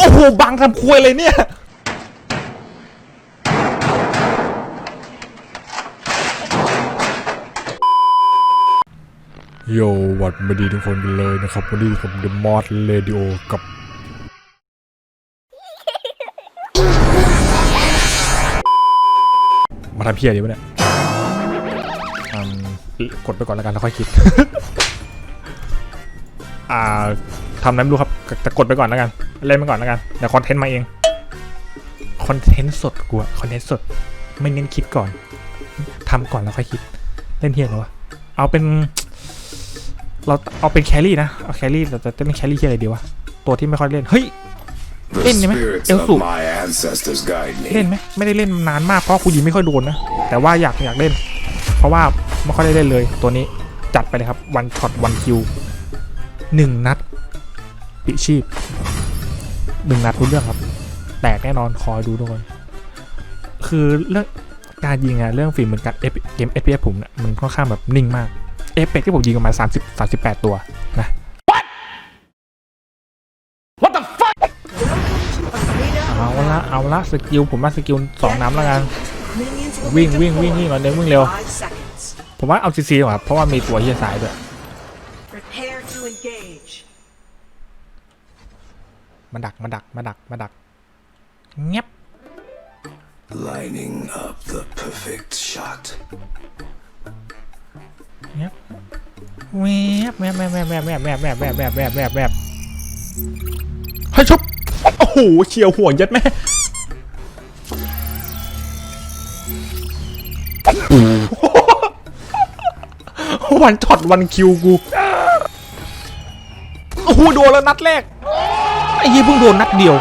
อ้โหบังทำควยเลยเนี่ยโยวัดมาดีทุกคนกันเลยนะครับ วันนี้ผม The Mod Radio กับมาทำเพี้ยดีวะเนี่ยกดไปก่อนแล้วกันแล้วค่อยคิด อ่าทำนั้นดูครับแต่กดไปก่อนแล้วกัน เล่นไปก่อนแล้วกันเดี๋ยวคอนเทนต์มาเองคอนเทนต์สดกูอะคอนเทนต์สด ไม่เน้นคิดก่อนทำก่อนแล้วค่อยคิด เล่นเฮียเหรอวะเอาเป็น เราเอาเป็นแครี่นะเอาแครี่เราจะเล่นแครี่เฮียอะไรดีวะตัวที่ไม่ค่อยเล่นเฮ้ย The Len mi? spirits El of su. my ancestors guide เล่น me. ไหมไม่ได้เล่นนานมากเพราะกูยิงไม่ค่อยโดนนะแต่ว่าอยากอยากเล่น เพราะว่าไม่ค่อยได้เล่นเลยตัวนี้จัดไปเลยครับวันช็อตวันคิวหนึ่งนัดปิชีพ หนึ่งนัดรู้เรื่องครับ แตกแน่นอนคอยดูทุกคนคือเรื่องการยิงอะเรื่องฝีมือการเอฟเกม FPS ผมเนี่ยมันค่อนข้างแบบนิ่งมากเอฟเฟกที่ผมยิงประมาณ30 38 ตัวนะเอาละเอาละสกิลผมว่าสกิลสองน้ำแล้วกัน วิ่งวิ่งวิ่งวิ่งก่อนเดี๋ยววิ่งเร็ว ผมว่าเอาซีซีดีกว่าครับเพราะว่ามีตัวเฮียสายด้วย มาดักมาดักมาดักมาดักเงียบ Lining up the perfect shot. เงียบแวบแวบแวบแวบแวบแวบแวบแวบแวบแวบแวบแวบแวบเฮ้ยชุบโอ้โหเฉียวหัวยัดแม่วันช็อตวันคิวกู โอ้โหโดนแล้วนัดแรก ไอ้ยี่เพิ่งโดนนัดเดียว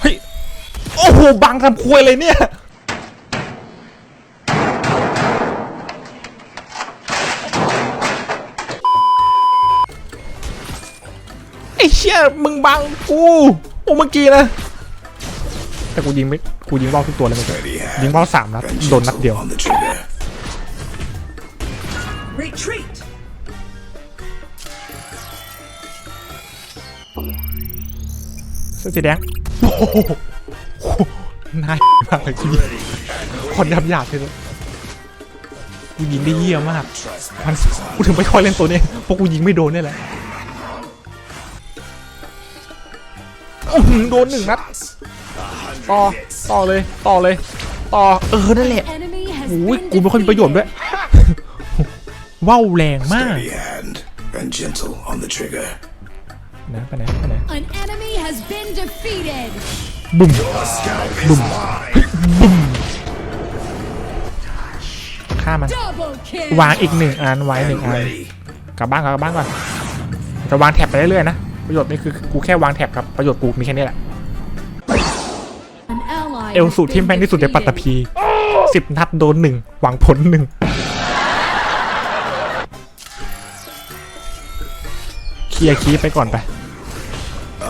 เฮ้ย โอ้โห บังทำควยเลยเนี่ยไอ้เชี่ยมึงบังกู โอ้เมื่อกี้นะ แต่กูยิงไม่กูยิงเบ้าทุกตัวเลยเมื่อกี้ Steady ยิง hand เบ้าสามนัด and โดนนัดเดียว gentle on the trigger. Retreat. เสื้อสีแดงโอ้โหนายมากเลยกูยิงคนยับยาบเลยกูยิงได้เยี่ยมมากมันกูถึงไม่ค่อยเล่นตัวนี้เพราะกูยิงไม่โดนนี่แหละอื้อหือโดนหนึ่งนัด ต่อต่อเลยต่อเลยต่อเออนั่นแหละ Enemy has โอ้ย been กูไม่ค่อยมีประโยชน์ด้วยว้าวแรงมาก Steady hand and gentle on the trigger. นะไปไหนไปไหน An enemy has been defeated. บุ้มบุ้มบุ้มฆ่ามัน Double kill. วางอีกหนึ่งอันไว้หนึ่ง And อัน ready. กลับบ้านก่อนกลับบ้านก่อนจะวางแท็บไปเรื่อยๆนะ ประโยชน์นี่คือกูแค่วางแท็บครับ ประโยชน์กูมีแค่นี้แหละ An ally เอล has สูตรที่ been แม่นที่สุดในปัตต defeated. ภีสิบนัดโดนหนึ่งหวังผลหนึ่งเคลียร์คีย์ไปก่อนไป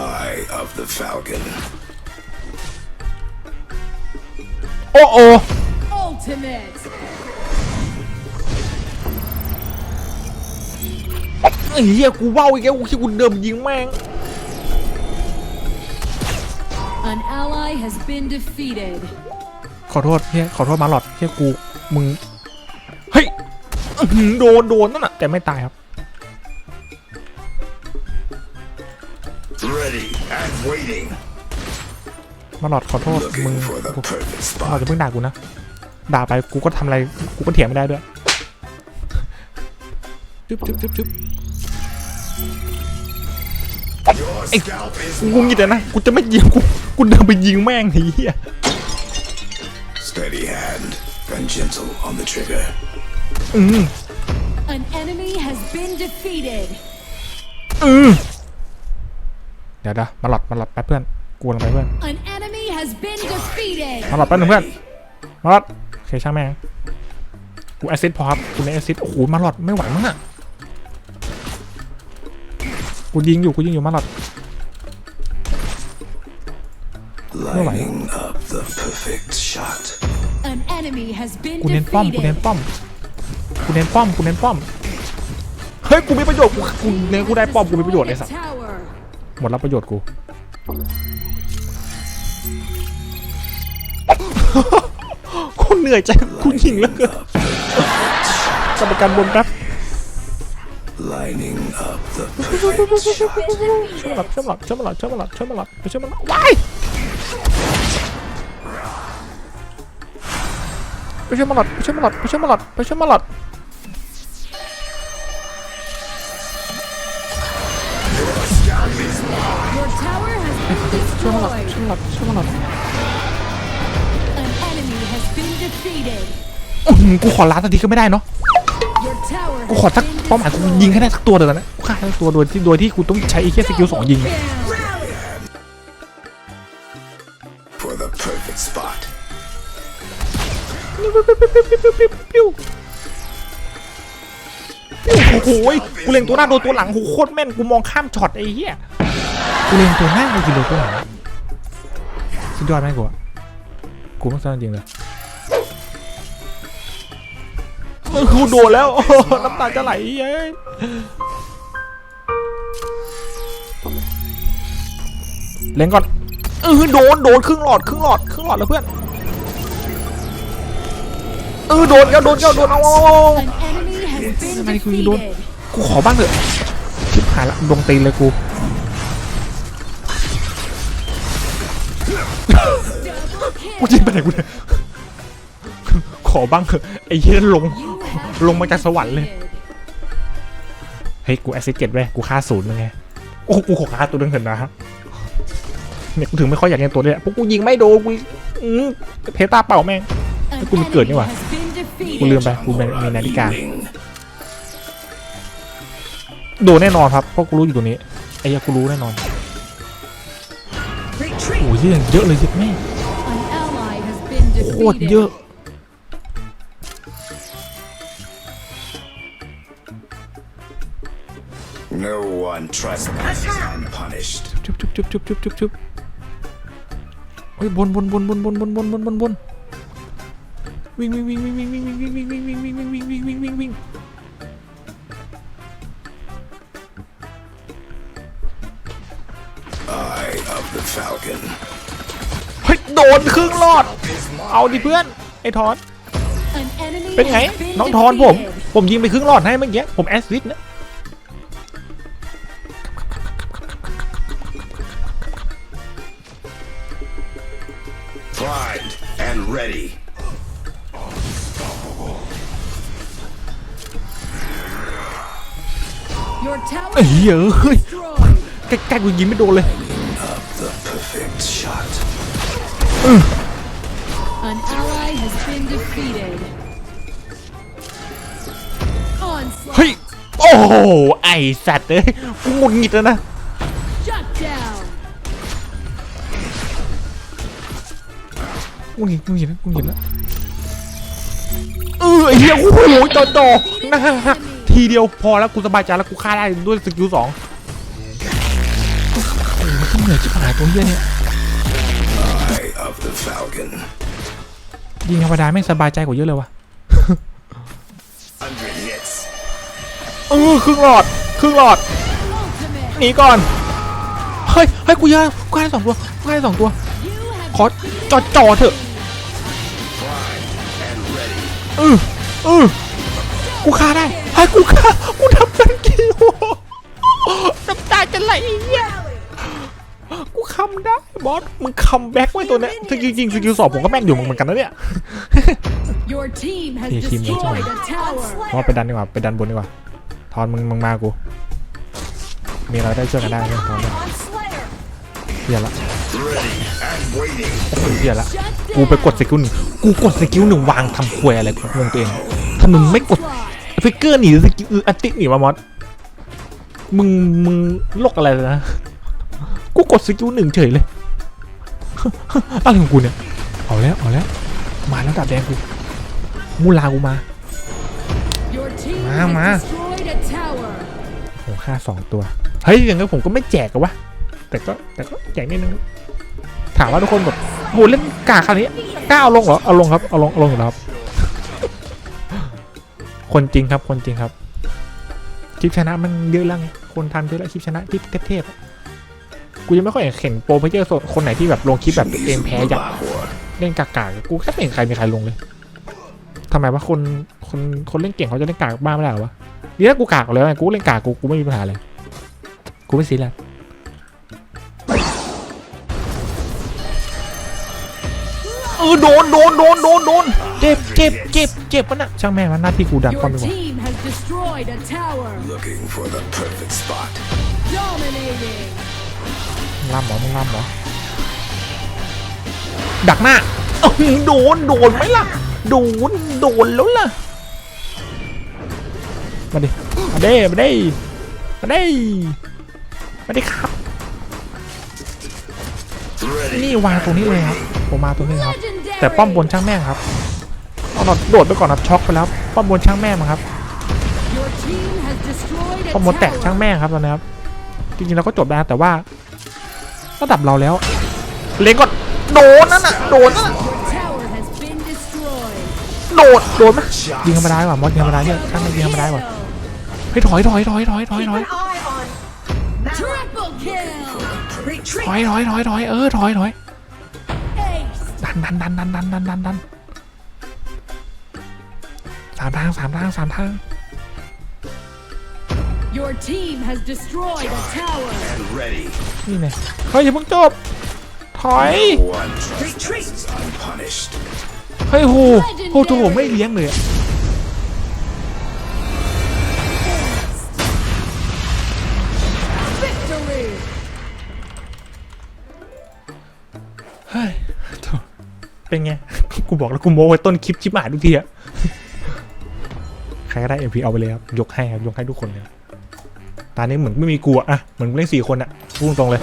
Eye of the falcon. โอ้โอ Ultimate. ไอ้เหี้ยกูเว้าอีกแล้วกูคิดกูเดิมยิงแม่ง An ally has been defeated. ขอโทษเฮียขอโทษมาหลอดเฮียกูมึงเฮ้ยอื้อหือโดนโดนนั่นน่ะแต่ไม่ตายครับ Ready and waiting. มาหลอดขอโทษมึง Looking for the perfect มาหลอด spot. จะเพิ่งด่ากูนะด่าไปกูก็ทำอะไรกูก็เถียงไม่ได้ด้วยจุ๊บจุ๊บจุ๊บจุ๊บ Your scalp is กูงิดเลยนะกูจะไม่ยิงกูกูเดินไปยิงแม่งไอ้เหี้ย steady hand and gentle on the trigger. อืม An enemy has been defeated. อืมเดี๋ยวเดี๋ยวมาหลอดมาหลอดแป๊บเพื่อนกูลงไปเพื่อน An enemy has been defeated. มาหลอดแป๊บนึงเพื่อนมาหลอดโอเคช่างแม่งกูแอซิดพอครับกูเน้นแอซิดโอ้โหมาหลอดไม่ไหวมั้งอะกูยิงอยู่กูยิงอยู่มาหลอด Lining up the perfect shot. An enemy enemy has been กูเน้นป้อมกูเน้น defeated. ป้อมกูเน้นป้อมกูเน้นป้อมเฮ้ยกูมีประโยชน์กูกูเน้นกูได้ป้อมกูมีประโยชน์ไอ้สัส Tower. หมดรับประโยชน์กูกูเหนื่อยใจกูยิงแล้วเกินกรรมการบนแป๊บ Lining up the perfect shot. ช่วยมาหลับช่วยมาหลับช่วยมาหลับช่วยมาหลับช่วยมาหลับไปช่วยมาหลับว้าย ไปช่วยมาหลับไปช่วยมาหลับไปช่วยมาหลับไปช่วยมาหลับ Your tower has been ช่วยมาหลับ destroyed. ช่วยมาหลับช่วยมาหลับ An enemy has been defeated. อื้อหือกูขอล้านสักทีก็ไม่ได้เนาะ Your tower กู has ขอสัก been เป้าหมายกูยิงให้ได้สักตัวเดียวนะกูฆ่าสักตัวโดยที่โดยที่กูต้องใช้ไอ้แค่สกิลสองยิง โอ้โหยกูเล็งตัวหน้าโดนตัวหลังโหโคตรแม่นกูมองข้ามช็อตไอ้เหี้ยกูเล็งตัวหน้ากูยิงโดนตัวหลังสุดยอดไหมกูอะกูไม่สนจริงเลยเออกูโดนแล้วน้ำตาจะไหลเย้ยเล็งก่อนเออโดนโดนครึ่งหลอดครึ่งหลอดครึ่งหลอดแล้วเพื่อน ออโดนแล้วโดนแล้วโดนเอาเอาเอา An enemy has been ทำไมกูยิงโดน defeated. กูขอบ้างเถอะชิบหายละดงตีนเลยกูกูยิงไปไหนกูเนี่ยขอบ้างเถอะไอ้เหี้ยลง You have ลงมาจากสวรรค์เลย defeated. เฮ้ยกูแอสซิสเจ็ดเว้ยกูฆ่าศูนย์มึงไงโอ้กูขอฆ่าตัวนึงเถอะนะเนี่ยกูถึงไม่ค่อยอยากเล่นตัวเนี่ยเพราะกูยิงไม่โดนกูอืมเพตาเป่าแม่ง An Cái con cười enemy như vậy. has been defeated. กูลืมไปกูมีมีนาฬิกา Leaving. โดนแน่นอนครับ เพราะกูรู้อยู่ตรงนี้ ไอ้เหี้ยกูรู้แน่นอน Retreat. โอ้ยเยอะเยอะเลยเยอะแม่ง An ally has been โคตร defeated. เยอะ No one trespasses unpunished. จุบจุบจุบจุบจุบจุบจุบเฮ้ยบนบนบนบนบนบนบนบนบนบน วิ่งวิ่งวิ่งวิ่งวิ่งวิ่งวิ่งวิ่งวิ่งวิ่งวิ่งวิ่งวิ่งวิ่งวิ่งวิ่งวิ่ง Eye of the Falcon. เฮ้ยโดนครึ่งรอด เอาดิเพื่อนไอ้ทอนเป็นไงน้องทอนผม ผมยิงไปครึ่งรอดให้เมื่อกี้ผมแอสซิสต์นะ เฮ้ยเฮ้ย destroyed. ใกล้ๆกูยิงไม่โดนเลย The perfect shot. An ally has been defeated. Onslaught. เฮ้ยโอ้โหไอสัตว์เอ้ยกูหงุดหงิดแล้วนะ Shut down. กูหงิดกูหงิดแล้วกูหงิดแล้วเออไอ้เหี้ยโอ้โหจอจอหน้าหัก ทีเดียวพอแล้วกูสบายใจแล้วกูฆ่าได้ด้วยสกิลสองโอ้โหมันก็เหนื่อยชิบหายตัวเหี้ยเนี่ย Eye of the Falcon. ยิงธรรมดาแม่งสบายใจกว่าเยอะเลยว่ะ Hundred hits. เออครึ่งหลอดครึ่งหลอด Ultimate. หนีก่อนเฮ้ยเฮ้ยกูเยอะกูให้สองตัวกูให้สองตัว You have ขอจอจอเถอะ Primed and ready. เออเออ กูฆ่าได้ให้กูฆ่ากูทำเป็นกิโลน้ำตาจะไหลไอ้เหี้ยกูคำได้บอสมึงคัมแบ็กไว้ตัวเนี้ยสกิลจริงสกิลสองผมก็แม่นอยู่เหมือนกันนะเนี่ย your team has Thì team đấy destroyed chứ. a tower. เพราะไปดันดีกว่าไปดันบนดีกว่าทอนมึงมึงมากู มีอะไรได้ช่วยกันได้ไหมทอนเนี่ย On Slayer. เหี้ยละ Ready and waiting. โอ้โหเหี้ยละ Shut กูไปกดสกิลหนึ่งกูกดสกิลหนึ่งวางทำควยอะไรของมึงตัวเอง ถ้ามึงไม่กด Onslaught. ฟิกเกอร์หนีสกิลอันติหนีมามอสมึงมึงโลกอะไรเลยนะ กูกดสกิลหนึ่งเฉยเลยอะไรของกูเนี่ย เอาแล้วเอาแล้ว มาแล้วดาบแดงกูมูลากูมา Your team Má, has má. destroyed a tower. โอ้ค่าสองตัว เฮ้ยอย่างงั้นผมก็ไม่แจกอะวะ แต่ก็แต่ก็แจกนิดนึง ถามว่าทุกคนแบบโหเล่นกาคราวนี้กล้าเอาลงเหรอ เอาลงครับ เอาลงเอาลงอยู่แล้วครับ คนจริงครับคนจริงครับคลิปชนะมันเยอะแล้วไงคนทำเยอะแล้วคลิปชนะคลิปเทพๆกูยังไม่ค่อยเห็นโปรเพลเยอร์คนไหนที่แบบลงคลิปแบบเองแพ้ยับเล่นกากๆกูแค่ไม่เห็นใครมีใครลงเลยทำไมวะคนคนคนเล่นเก่งเขาจะเล่นกากบ้าไม่ได้หรอวะดีแล้วกูกากแล้วไงกูเล่นกากกูกูไม่มีปัญหาเลยกูไม่ซีเรีย ออโดนโดนโดนโดนโดนเจ็บเจ็บเจ็บเจ็บมันอะช่างแม่งมันหน้าที่กูดัน Your ป้อมดีกว่า team has destroyed a tower. Looking for the perfect spot. Dominating. มึงล่ำเหรอมึงล่ำเหรอดักหน้าอื้อหือโดนโดนไหมล่ะ โดนโดนแล้วล่ะ มาดิ มาเด้มาเด้มาเด้มาดิครับ Ready. นี่วางตรงนี้เลยครับผ มมาตรงนี้ครับ Legendary. แต่ป้อมบนช่างแม่งครับเอาหนอดโดดไปก่อนครับช็อกไปแล้วป้อมบนช่างแม่งมาครับ Your team has destroyed a ป้อมบนแตกช่าง tower. แม่งครับตอนนี้ครับจริงๆเราก็จบได้แต่ว่าระดับเราแล้วเล็งก่อนโดนนั่นน่ะโดนนั่นน่ะ Your tower has been destroyed. โดดโดนไหมยิงธรรมดาดีกว่ามอสยิงธรรมดาเนี่ยช่างไม่ยิงธรรมดาดีกว่า Kill. เฮ้ยถอยถอยถอยถอยถอย Keep ถอย an eye on Mara. Triple kill. ถอย Retreat. ถอยถอยถอยเออถอยถอย Ace. ดั นดันดันดันดันดันดันดันสามทางสามทางสามทาง Your team has destroyed a tower. And ready. นี่ไงเฮ้ยอย่าเพิ่งจบ ถอย No one Retreat. trespasses unpunished. เฮ้ยโหโหโถไม่เลี้ยงเลยอะ เป็นไง กูบอกแล้วกูโม้ไว้ต้นคลิปชิบหายทุกทีอะใครก็ได้ MP เอาไปเลยครับ ยกให้ครับ ยกให้ทุกคนเลยตอนนี้เหมือนไม่มีกูอะอะเหมือนเล่นสี่คนอะพูดตรงเลย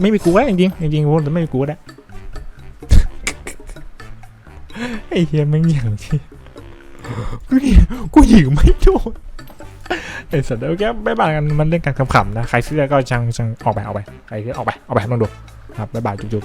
ไม่มีกูแล้วจริงจริงๆกูแต่ไม่มีกูก็ได้ไอ้เฮียแม่งอย่างที่กูยิงกูยิงไม่โดนไอ้สัตว์เดี๋ยวแกบ๊ายบายกันมันเล่นกันขำๆนะ ใครซื้อก็ช่างช่างออกไปออกไปใครซื้อออกไปออกไปลองดูครับบ๊ายบายจุ๊บ